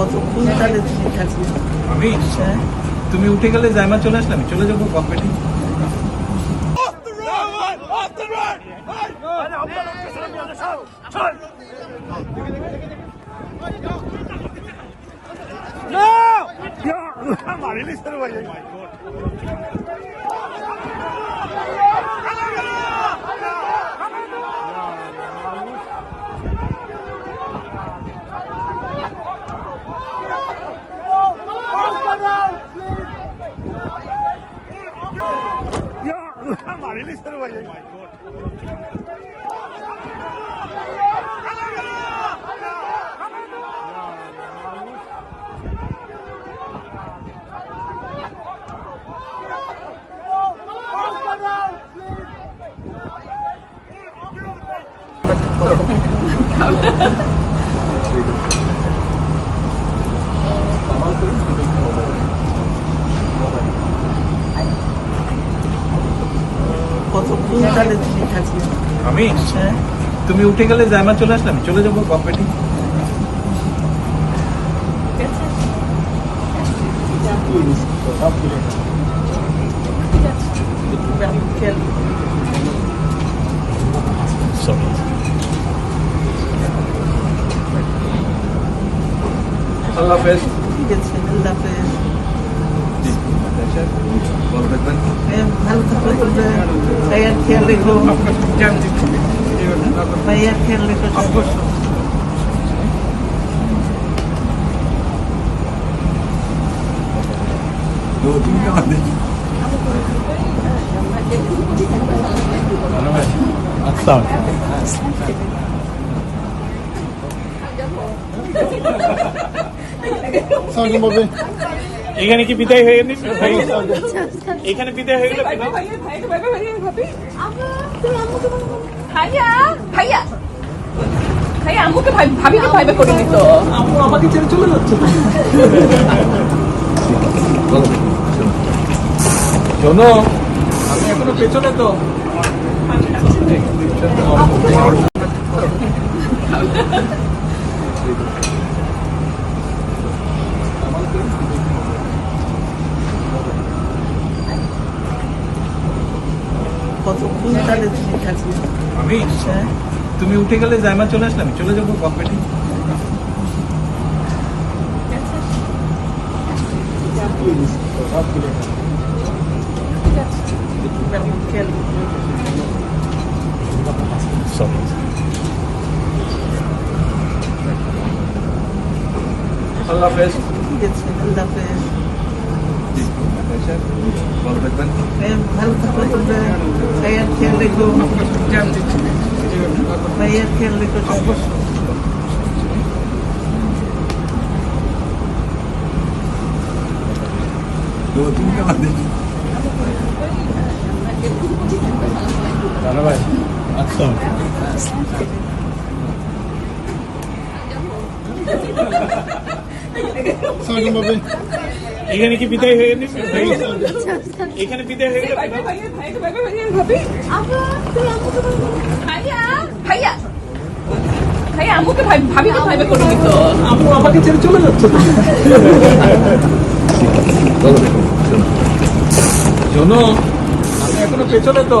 কতক্ষণ তাহলে তুমি থাকবে আমি? হ্যাঁ? তুমি উঠে গেলে জাইমা চলে আসলাম আমি চলে যাব কম্পিটি কতক্ষণ তাহলে তুমি থাকবে আমি? হ্যাঁ তুমি উঠে গেলে জাইমা চলে আসলাম আমি চলে যাব কম্পিটি আল্লাহ হাফেজ। ঠিক আছে আল্লাহ হাফেজ। থাকবেন হ্যাঁ, ভালো থাকবে তবে ভাইয়ার খেয়াল রেখো ভাইয়ার খেয়াল রেখো এখানে কি বিদায় হয়ে গেছে? এখানে বিদায় হয়ে গেল ভাইয়া ভাইয়া ভাইয়া আম্মুকে ভাই ভাবিকে ভাইবে করে দিত আম্মু আমাকে ছেড়ে চলে যাচ্ছে শোনো আমি এখনও পেছনে তো। আমি? হ্যাঁ। তুমি উঠে গেলে জাইমা চলে আসলাম আমি চলে যাব কম্পিটি আল্লাহ হাফেজ ঠিক আছে আল্লাহ হাফেজ। ভালো থাকবেন ভালো থাকবে তবে ভাইয়ার খেয়াল রেখো ভাইয়ার খেয়াল রেখো এখানে কি বিদায় হয়ে গেছে? এখানে বিদায় হয়ে গেল? ভাইয়া ভাইয়া ভাইয়া ভাইয়া ভাইয়া ভাবি। ভাইয়া ভাইয়া। ভাইয়া ভাই ভাবিকে ভাইবে করে দিত আম্মু আমাকে ছেড়ে চলে যাচ্ছে শোনো আমি এখনও পেছনে তো।